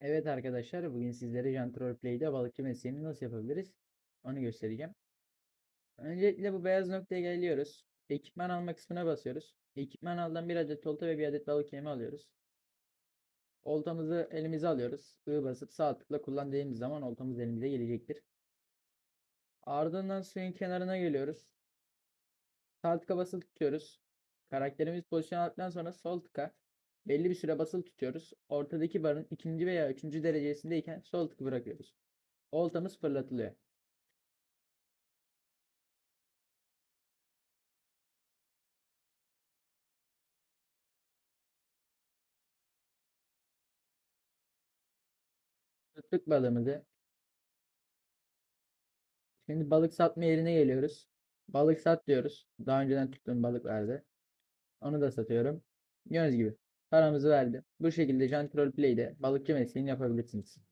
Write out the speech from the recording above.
Evet arkadaşlar, bugün sizlere Jantrol Play'de balıkçı mesleğini nasıl yapabiliriz? Onu göstereceğim. Öncelikle bu beyaz noktaya geliyoruz. Ekipman alma kısmına basıyoruz. Ekipman aldan bir adet olta ve bir adet balık yemi alıyoruz. Oltamızı elimize alıyoruz. I basıp sağ tıkla kullan dediğimiz zaman oltamız elimize gelecektir. Ardından suyun kenarına geliyoruz. Sağ tıka basılı tutuyoruz. Karakterimiz pozisyon aldıktan sonra sol tıka belli bir süre basılı tutuyoruz. Ortadaki barın ikinci veya üçüncü derecesindeyken sol tıkı bırakıyoruz. Oltamız fırlatılıyor. Tuttuk balığımızı. Şimdi balık satma yerine geliyoruz. Balık sat diyoruz. Daha önceden tuttuğum balık vardı. Onu da satıyorum. Gördüğünüz gibi paramızı verdi. Bu şekilde Jantrol Play'de balıkçı mesleğini yapabilirsiniz.